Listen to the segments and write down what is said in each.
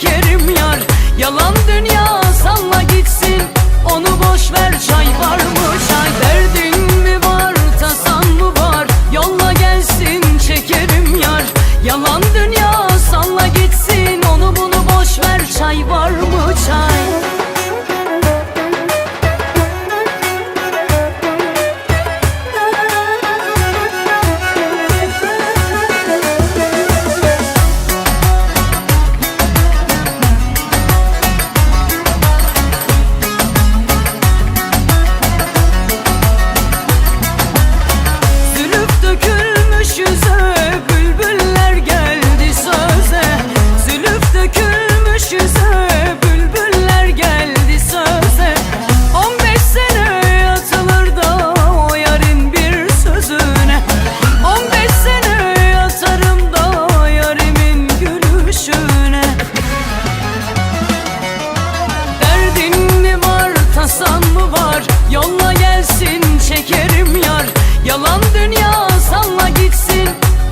çekerim yar. Yalan dünya salla gitsin. Onu boş ver çay var mı? Çay Derdin mi var? Tasan mı var? Yolla gelsin çekerim yar. Yalan dünya salla gitsin. Onu bunu boş ver çay var Yolla gelsin, çekerim yar Yalan dünya salla gitsin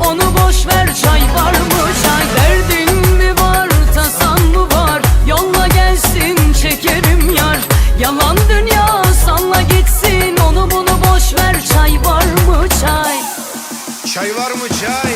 Onu boş ver, çay var mı çay? Derdin mi var, tasan mı var? Yolla gelsin, çekerim yar Yalan dünya salla gitsin Onu bunu boş ver, çay var mı çay? Çay var mı çay?